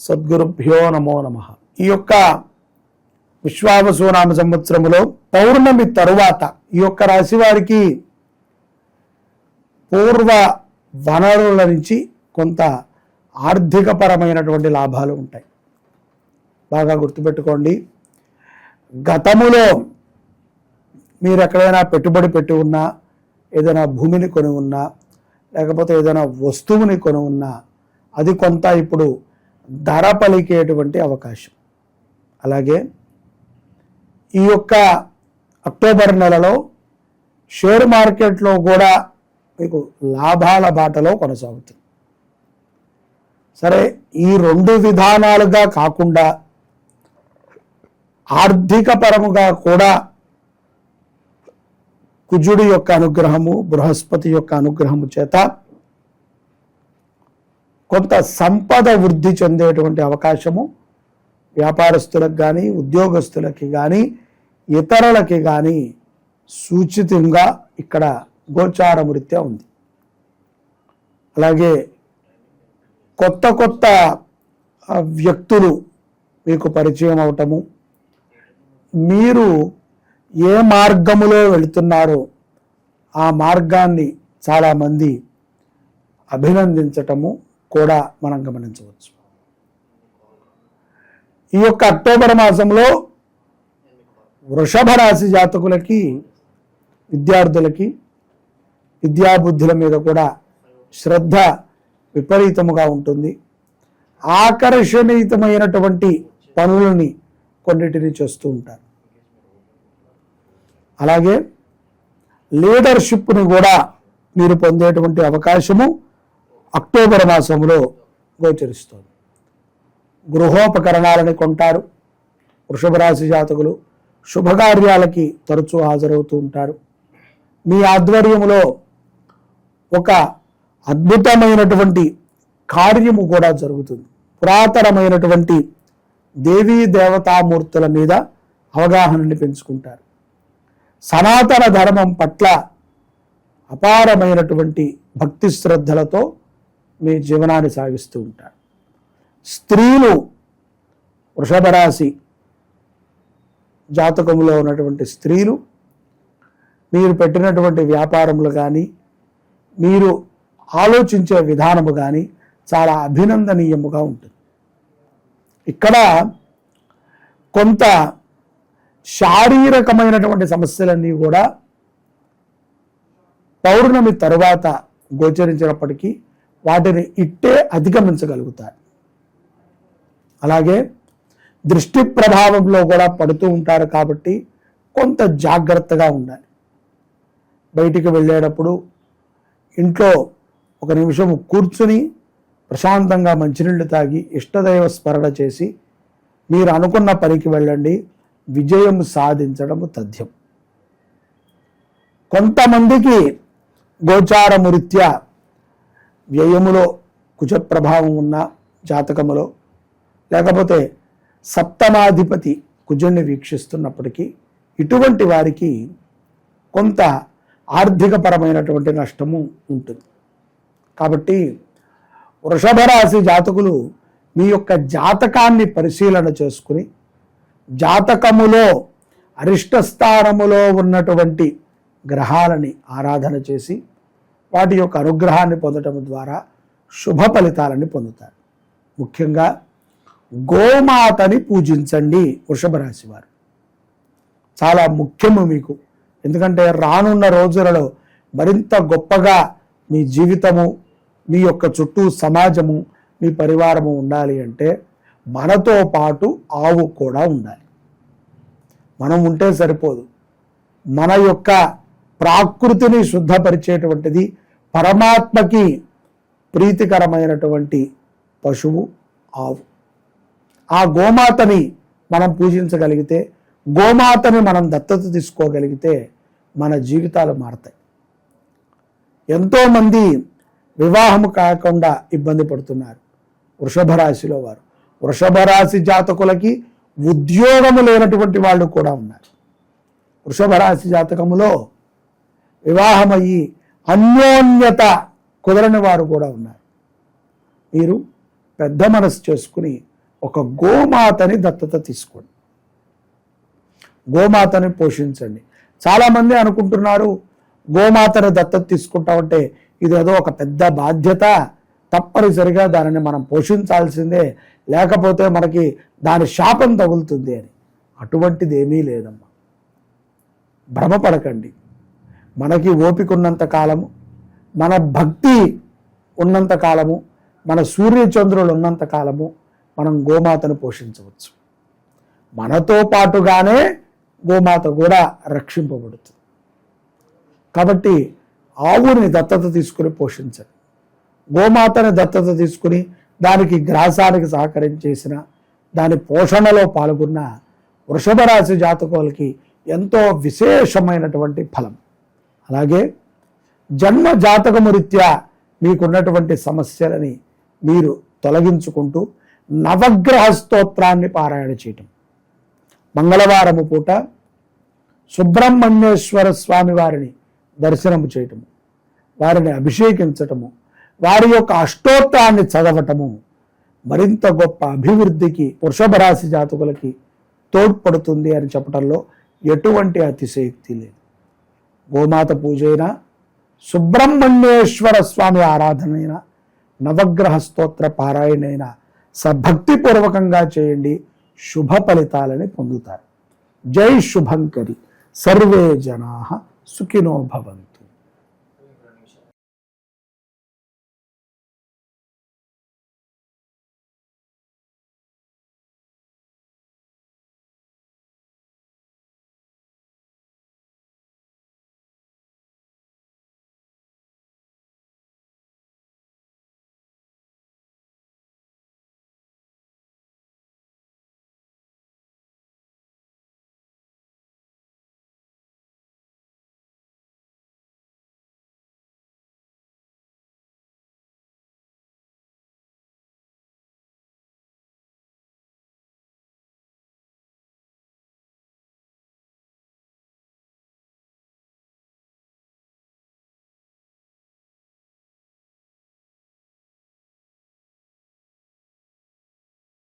సద్గురుభ్యో నమో నమ. ఈ యొక్క విశ్వావసునామ సంవత్సరములో పౌర్ణమి తరువాత ఈ యొక్క రాశి వారికి పూర్వ వనరుల నుంచి కొంత ఆర్థికపరమైనటువంటి లాభాలు ఉంటాయి. బాగా గుర్తుపెట్టుకోండి. గతములో మీరు ఎక్కడైనా పెట్టుబడి పెట్టి ఉన్నా ఏదైనా భూమిని కొని ఉన్నా లేకపోతే ఏదైనా వస్తువుని కొని ఉన్నా అది కొంత ఇప్పుడు ధర పలికేటువంటి అవకాశం. అలాగే ఈ యొక్క అక్టోబర్ నెలలో షేర్ మార్కెట్లో కూడా మీకు లాభాల బాటలో కొనసాగుతుంది. సరే ఈ రెండు విధానాలుగా కాకుండా ఆర్థిక పరముగా కూడా కుజుడి యొక్క అనుగ్రహము బృహస్పతి యొక్క అనుగ్రహము చేత కొంత సంపద వృద్ధి చెందేటువంటి అవకాశము వ్యాపారస్తులకు కానీ ఉద్యోగస్తులకి కానీ ఇతరులకి కానీ సూచితంగా ఇక్కడ గోచారమృత్యా ఉంది. అలాగే కొత్త కొత్త వ్యక్తులు మీకు పరిచయం అవటము మీరు ఏ మార్గములో వెళుతున్నారో ఆ మార్గాన్ని చాలామంది అభినందించటము కూడా మనం గమనించవచ్చు. ఈ యొక్క అక్టోబర్ మాసంలో వృషభ రాశి జాతకులకి విద్యార్థులకి విద్యాబుద్ధుల మీద కూడా శ్రద్ధ విపరీతముగా ఉంటుంది. ఆకర్షణీయతమైనటువంటి పనులని కొన్నిటిని చేస్తూ ఉంటారు. అలాగే లీడర్షిప్ని కూడా మీరు పొందేటువంటి అవకాశము అక్టోబర్ మాసంలో గోచరిస్తుంది. గృహోపకరణాలని కొంటారు. వృషభ రాశి జాతకులు శుభకార్యాలకి తరచూ హాజరవుతూ ఉంటారు. మీ ఆధ్వర్యంలో ఒక అద్భుతమైనటువంటి కార్యము కూడా జరుగుతుంది. పురాతనమైనటువంటి దేవీ దేవతామూర్తుల మీద అవగాహనని పెంచుకుంటారు. సనాతన ధర్మం పట్ల అపారమైనటువంటి భక్తి శ్రద్ధలతో మీ జీవనాన్ని సాగిస్తూ ఉంటారు స్త్రీలు వృషభ రాశి ఉన్నటువంటి స్త్రీలు మీరు పెట్టినటువంటి వ్యాపారములు కానీ మీరు ఆలోచించే విధానము కానీ చాలా అభినందనీయముగా ఉంటుంది. ఇక్కడ కొంత శారీరకమైనటువంటి సమస్యలన్నీ కూడా పౌర్ణమి తరువాత గోచరించినప్పటికీ వాటిని ఇట్టే అధిగమించగలుగుతాయి. అలాగే దృష్టి ప్రభావంలో కూడా పడుతూ ఉంటారు కాబట్టి కొంత జాగ్రత్తగా ఉండాలి. బయటికి వెళ్ళేటప్పుడు ఇంట్లో ఒక నిమిషం కూర్చుని ప్రశాంతంగా మంచినీళ్ళు తాగి ఇష్టదైవ స్మరణ చేసి మీరు అనుకున్న పనికి వెళ్ళండి. విజయం సాధించడము తథ్యం. కొంతమందికి గోచారము రీత్యా వ్యయములో కుజ ప్రభావం ఉన్న జాతకములో లేకపోతే సప్తమాధిపతి కుజుణ్ణి వీక్షిస్తున్నప్పటికీ ఇటువంటి వారికి కొంత ఆర్థికపరమైనటువంటి నష్టము ఉంటుంది. కాబట్టి వృషభ రాశి జాతకులు మీ యొక్క జాతకాన్ని పరిశీలన చేసుకుని జాతకములో అరిష్టస్థానములో ఉన్నటువంటి గ్రహాలని ఆరాధన చేసి వాటి యొక్క అనుగ్రహాన్ని పొందటం ద్వారా శుభ ఫలితాలని పొందుతారు. ముఖ్యంగా గోమాతని పూజించండి వృషభ రాశి వారు. చాలా ముఖ్యము మీకు. ఎందుకంటే రానున్న రోజులలో మరింత గొప్పగా మీ జీవితము మీ యొక్క చుట్టూ సమాజము మీ పరివారము ఉండాలి అంటే మనతో పాటు ఆవు కూడా ఉండాలి. మనం ఉంటే సరిపోదు. మన యొక్క ప్రాకృతిని శుద్ధపరిచేటువంటిది పరమాత్మకి ప్రీతికరమైనటువంటి పశువు ఆవు. ఆ గోమాతని మనం పూజించగలిగితే గోమాతని మనం దత్తత తీసుకోగలిగితే మన జీవితాలు మారతాయి. ఎంతోమంది వివాహము కాకుండా ఇబ్బంది పడుతున్నారు వృషభ రాశిలో వారు. వృషభ రాశి జాతకులకి ఉద్యోగము లేనటువంటి వాళ్ళు కూడా ఉన్నారు. వృషభ రాశి జాతకములో వివాహమయ్యి అన్యోన్యత కుదరని వారు కూడా ఉన్నారు. మీరు పెద్ద మనసు చేసుకుని ఒక గోమాతని దత్తత తీసుకోండి. గోమాతని పోషించండి. చాలామంది అనుకుంటున్నారు గోమాతని దత్తత తీసుకుంటామంటే ఇది ఏదో ఒక పెద్ద బాధ్యత తప్పనిసరిగా దానిని మనం పోషించాల్సిందే లేకపోతే మనకి దాని శాపం తగులుతుంది అని. అటువంటిది ఏమీ లేదమ్మా. భ్రమపడకండి. మనకి ఓపిక ఉన్నంత కాలము మన భక్తి ఉన్నంత కాలము మన సూర్యచంద్రులు ఉన్నంత కాలము మనం గోమాతను పోషించవచ్చు. మనతో పాటుగానే గోమాత కూడా రక్షింపబడుతుంది. కాబట్టి ఆవుని దత్తత తీసుకుని పోషించండి. గోమాతని దత్తత తీసుకుని దానికి గ్రాసానికి సహకరించేసిన దాని పోషణలో పాల్గొన్న వృషభ రాశి జాతకులకి ఎంతో విశేషమైనటువంటి ఫలం. అలాగే జన్మ జాతకము రీత్యా మీకున్నటువంటి సమస్యలని మీరు తొలగించుకుంటూ నవగ్రహ స్తోత్రాన్ని పారాయణ చేయటం. మంగళవారము పూట సుబ్రహ్మణ్యేశ్వర స్వామి వారిని దర్శనము చేయటము వారిని అభిషేకించటము వారి యొక్క అష్టోత్తరాన్ని చదవటము మరింత గొప్ప అభివృద్ధికి వృషభ రాశి జాతకులకి తోడ్పడుతుంది అని చెప్పడంలో ఎటువంటి అతిశయోక్తి లేదు. గోమాత పూజ అయినా సుబ్రహ్మణ్యేశ్వర స్వామి ఆరాధనైనా నవగ్రహ స్తోత్ర పారాయణైనా సభక్తిపూర్వకంగా చేయండి. శుభ ఫలితాలని పొందుతారు. జై శుభంకరి. సర్వే జనా సుఖినో భవంతు.